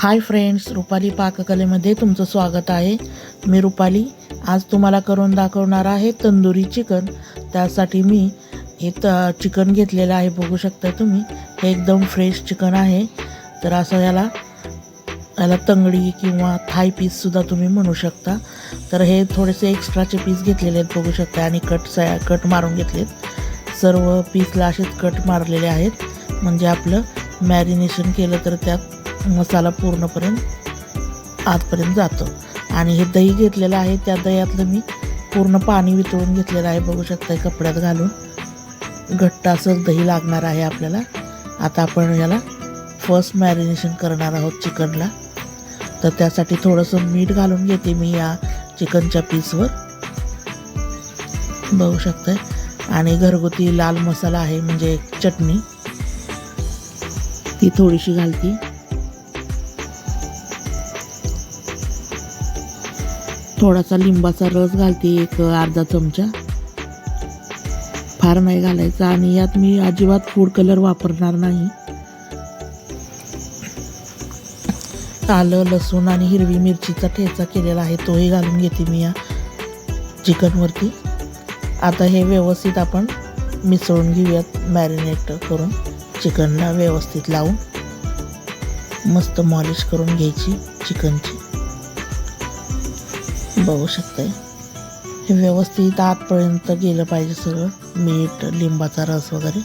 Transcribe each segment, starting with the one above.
Hi friends Rupali पाककलेमध्ये तुमचं स्वागत आहे. मी रुपाली. आज तुम्हाला करून दाखवणार आहे तंदुरी चिकन. त्यासाठी मी हे त चिकन घेतलेलं आहे बघू शकता तुम्ही. हे एकदम फ्रेश चिकन आहे. तर असं याला याला तंगडी किंवा थाय पीससुद्धा तुम्ही म्हणू शकता. तर हे थोडेसे एक्स्ट्राचे पीस घेतलेले आहेत बघू शकता. आणि कट सा कट मारून घेतलेत. सर्व पीसला असेच कट मारलेले आहेत. म्हणजे आपलं मॅरिनेशन केलं तर त्यात मसाला पूर्णपर्यंत आतपर्यंत जातो. आणि हे दही घेतलेलं आहे त्या दह्यातलं मी पूर्ण पाणी वितळून घेतलेलं आहे. बघू शकता कपड्यात घालून घट्ट असं दही लागणार आहे आपल्याला. आता आपण याला फर्स्ट मॅरिनेशन करणार आहोत चिकनला. तर त्यासाठी थोडंसं मीठ घालून घेते मी या चिकनच्या पीसवर. बघू शकताय. आणि घरगुती लाल मसाला आहे म्हणजे चटणी. ती थोडीशी घालती. थोडासा लिंबाचा रस घालते एक अर्धा चमचा. फार नाही घालायचा आणि यात मी अजिबात फूड कलर वापरणार नाही. आलं लसूण आणि हिरवी मिरचीचा ठेचा केलेला आहे तोही घालून घेते मी या चिकनवरती. आता हे व्यवस्थित आपण मिसळून घेऊयात मॅरिनेट करून चिकनला व्यवस्थित लावून. मस्त मॉलिश करून घ्यायची चिकनची. बघू शकताय. हे व्यवस्थित आतपर्यंत गेलं पाहिजे सगळं. मीठ लिंबाचा रस वगैरे.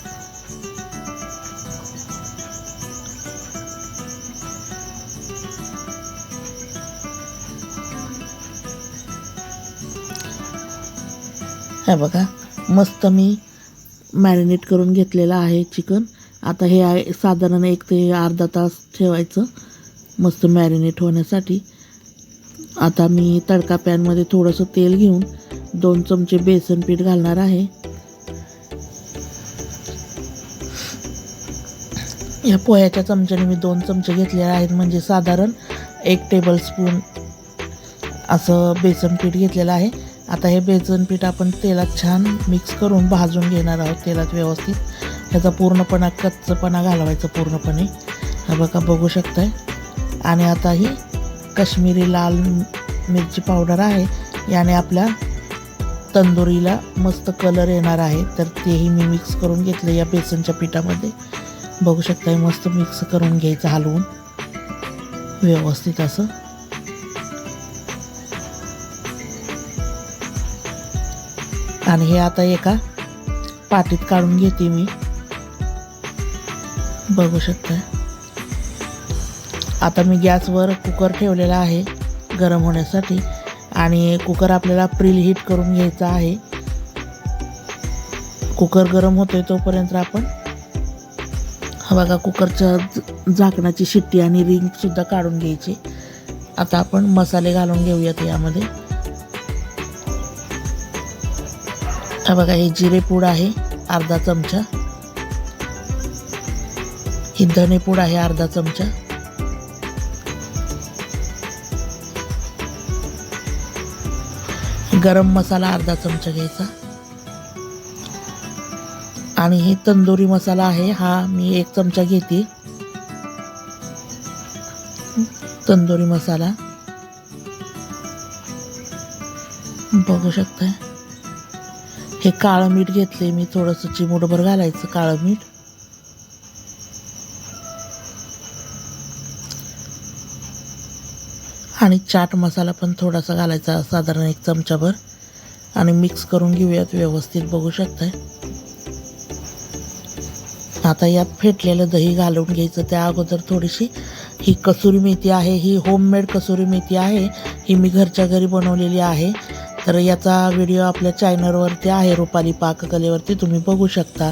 हे बघा मस्त मी मॅरिनेट करून घेतलेलं आहे चिकन आता हे आहे साधारण एक ते अर्धा तास ठेवायचं. मस्त मॅरिनेट होण्यासाठी. आता मी तडका पॅनमध्ये थोडंसं तेल घेऊन दोन चमचे बेसन पीठ घालणार आहे. या पोह्याच्या चमच्याने मी दोन चमचे घेतलेले आहेत. म्हणजे साधारण एक टेबल स्पून असं बेसन पीठ घेतलेलं आहे. आता हे बेसन पीठ आपण तेलात छान मिक्स करून भाजून घेणार आहोत तेलात व्यवस्थित. ह्याचा पूर्णपणा कच्चपणा घालवायचा पूर्णपणे. हा बघा बघू शकताय. आणि आता ही कश्मीरी लाल मिरची पावडर आहे. याने आपल्या तंदुरीला मस्त कलर येणार आहे. तर तेही मी मिक्स करून घेतलं या बेसनच्या पिठामध्ये. बघू शकता मस्त मिक्स करून घ्यायचं हलवून. व्यवस्थित असं. आणि हे आता एका पाटीत काढून घेते मी. बघू शकता आता मी गॅसवर कुकर ठेवलेला आहे गरम होण्यासाठी. आणि कुकर आपल्याला प्रिल हीट करून घ्यायचा आहे. कुकर गरम होतोय तोपर्यंत आपण हा बघा कुकरच्या झाकण्याची झाकणाची शिट्टी आणि रिंगसुद्धा काढून घ्यायची. आता आपण मसाले घालून घेऊयात यामध्ये. हा बघा हे जिरे पूड आहे अर्धा चमचा. ही धने पूड आहे अर्धा चमचा. गरम मसाला अर्धा चमचा घ्यायचा. आणि हे तंदुरी मसाला आहे हा मी एक चमचा घेते. तंदुरी मसाला. बघू शकताय. हे काळं मीठ घेतले मी थोडंसं चिमूटभर घालायचं काळं मीठ. आणि चाट मसाला पण थोडासा घालायचा साधारण एक चमचाभर. आणि मिक्स करून घेऊयात व्यवस्थित बघू शकताय. आता यात फेटलेलं दही घालून घ्यायचं. त्या अगोदर थोडीशी ही कसुरी मेथी आहे ही होममेड कसुरी मेथी आहे ही मी घरच्या घरी बनवलेली आहे. तर याचा व्हिडिओ आपल्या चॅनलवरती आहे रुपाली पाककलेवरती तुम्ही बघू शकता.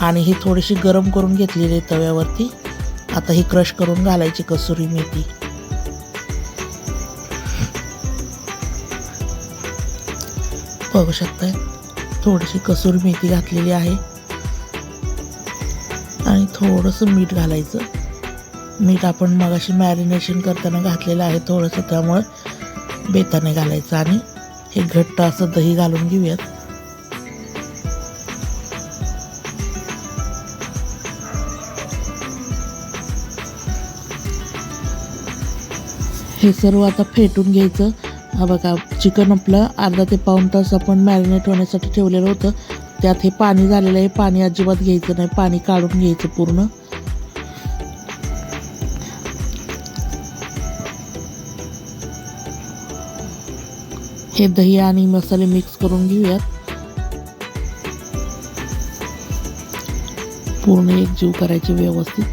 आणि ही थोडीशी गरम करून घेतलेली आहे तव्यावरती. आता ही क्रश करून घालायची कसुरी मेथी. बघू शकताय. थोडीशी कसूर मेथी घातलेली आहे. आणि थोडंसं मीठ घालायचं. मीठ आपण मगाशी मॅरिनेशन करताना घातलेलं आहे थोडंसं त्यामुळं बेताने घालायचं. आणि हे घट्ट असं दही घालून घेऊयात. हे सर्व आता फेटून घ्यायचं. हा बघा चिकन आपलं अर्धा ते पाऊण तास आपण मॅरिनेट होण्यासाठी ठेवलेलं होतं. त्यात हे पाणी झालेलं आहे. पाणी अजिबात घ्यायचं नाही. पाणी काढून घ्यायचं पूर्ण. हे दही आणि मसाले मिक्स करून घेऊयात. पूर्ण एकजीव करायचे व्यवस्थित.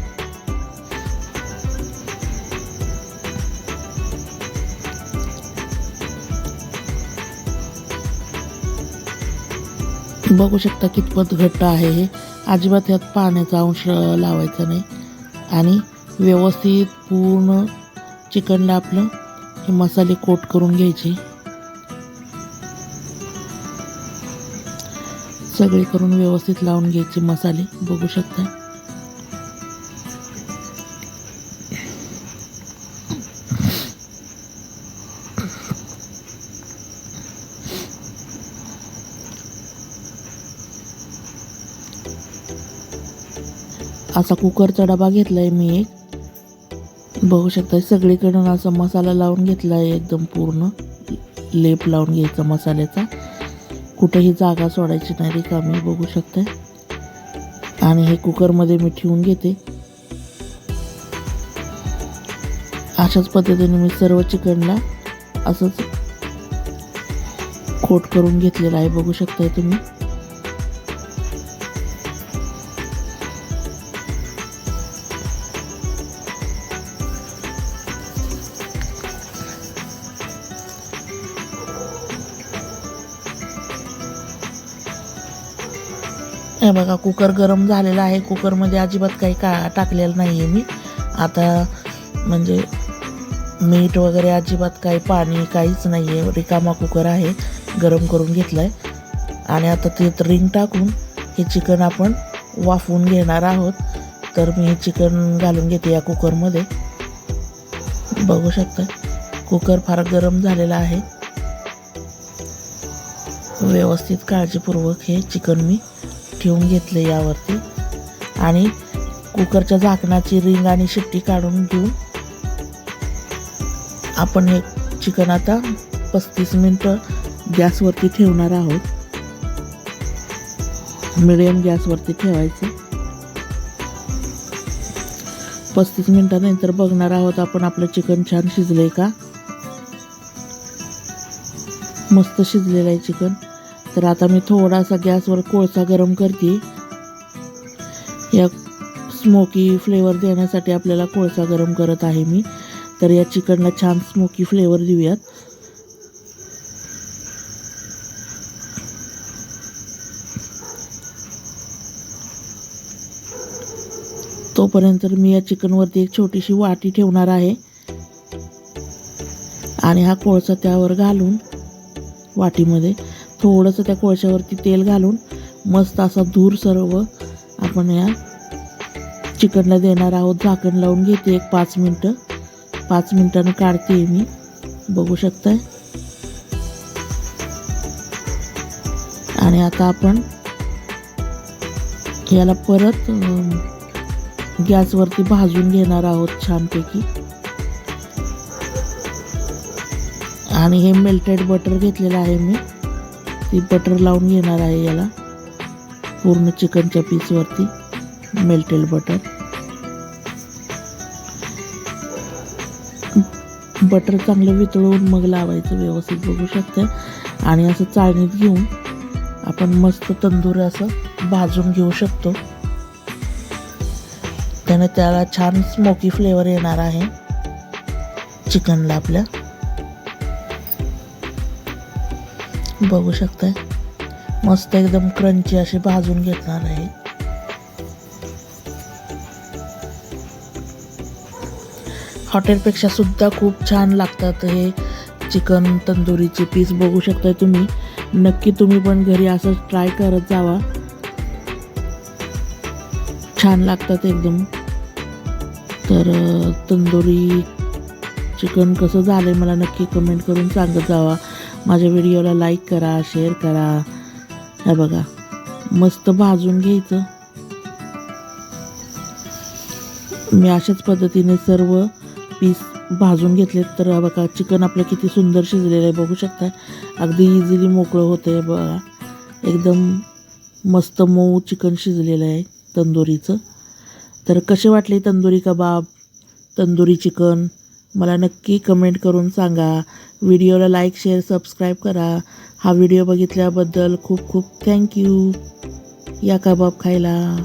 बघू शकता कितपत घट्ट आहे हे. अजिबात यात पाण्याचा अंश लावायचा नाही. आणि व्यवस्थित पूर्ण चिकनला आपलं हे मसाले कोट करून घ्यायचे. सगळे करून व्यवस्थित लावून घ्यायचे मसाले. बघू शकता. असा कुकरचा डबा घेतला आहे मी एक. बघू शकता सगळीकडून असा मसाला लावून घेतला आहे एकदम पूर्ण. लेप लावून घ्यायचा मसाल्याचा. कुठेही जागा सोडायची नाही रिकामी बघू शकता आणि हे कुकरमध्ये मी ठेवून घेते. अशाच पद्धतीने मी सर्व चिकनला असंच कोट करून घेतलेलं आहे बघू शकताय तुम्ही. हे बघा कुकर गरम झालेला आहे. कुकरमध्ये अजिबात काही का टाकलेलं नाही आहे मी. आता म्हणजे मीठ वगैरे अजिबात काही पाणी काहीच नाही आहे रिकामा कुकर आहे. गरम करून घेतला आहे आणि आता ते रिंग टाकून हे चिकन आपण वाफवून घेणार आहोत. तर मी हे चिकन घालून घेते या कुकरमध्ये बघू शकता कुकर फार गरम झालेला आहे. व्यवस्थित काळजीपूर्वक हे चिकन मी ठेवून घेतलं यावरती. आणि कुकरच्या झाकणाची रिंग आणि शिट्टी काढून घेऊन आपण हे चिकन आता पस्तीस मिनटं गॅसवरती ठेवणार आहोत. मिडियम गॅसवरती ठेवायचं. पस्तीस मिनटानंतर बघणार आहोत आपण आपलं चिकन छान शिजलंय का? मस्त शिजलेलं आहे चिकन. तर आता मी थोडासा गॅसवर कोळसा गरम करते. या स्मोकी फ्लेवर देण्यासाठी आपल्याला कोळसा गरम करत आहे मी. तर या चिकनला छान स्मोकी फ्लेवर देऊयात. तोपर्यंत मी या चिकनवरती एक छोटीशी वाटी ठेवणार आहे. आणि हा कोळसा त्यावर घालून वाटीमध्ये थोडंसं त्या कोळशावरती तेल घालून मस्त असा धूर सर्व आपण या चिकनला देणार आहोत. झाकण लावून घेते एक पाच मिनटं. पाच मिनटानं काढते मी. बघू शकताय. आणि आता आपण याला परत गॅसवरती भाजून घेणार आहोत छानपैकी. आणि हे मेल्टेड बटर घेतलेलं आहे मी. ती बटर लावून घेणार आहे याला. पूर्ण चिकनच्या पीसवरती मेल्टेड बटर बटर चांगलं वितळवून मग लावायचं व्यवस्थित बघू शकता आणि असं चाळणीत घेऊन आपण मस्त तंदूर असं भाजून घेऊ शकतो. त्याने त्याला छान स्मोकी फ्लेवर येणार आहे. चिकनला आपल्या. बघू शकताय. मस्त एकदम क्रंची अशी भाजून घेतणार आहे. हॉटेलपेक्षा सुद्धा खूप छान लागतात हे चिकन तंदुरीचे पीस बघू शकताय तुम्ही. नक्की तुम्ही पण घरी असं ट्राय करत जावा. छान लागतात एकदम. तर तंदुरी चिकन कसं झालं आहे मला नक्की कमेंट करून सांगत जावा. माझ्या व्हिडिओला लाईक करा शेअर करा. हे बघा मस्त भाजून घ्यायचं. मी अशाच पद्धतीने सर्व पीस भाजून घेतलेत. तर बघा चिकन आपलं किती सुंदर शिजलेलं आहे बघू शकता अगदी इझिली मोकळं होतं आहे बघा. एकदम मस्त मऊ चिकन शिजलेलं आहे तंदुरीचं. तर कसे वाटले तंदुरी कबाब तंदुरी चिकन? मला नक्की कमेंट करून सांगा. व्हिडिओला लाईक शेअर सबस्क्राईब करा. हा व्हिडिओ बघितल्याबद्दल खूप खूप थँक्यू या कबाब खायला.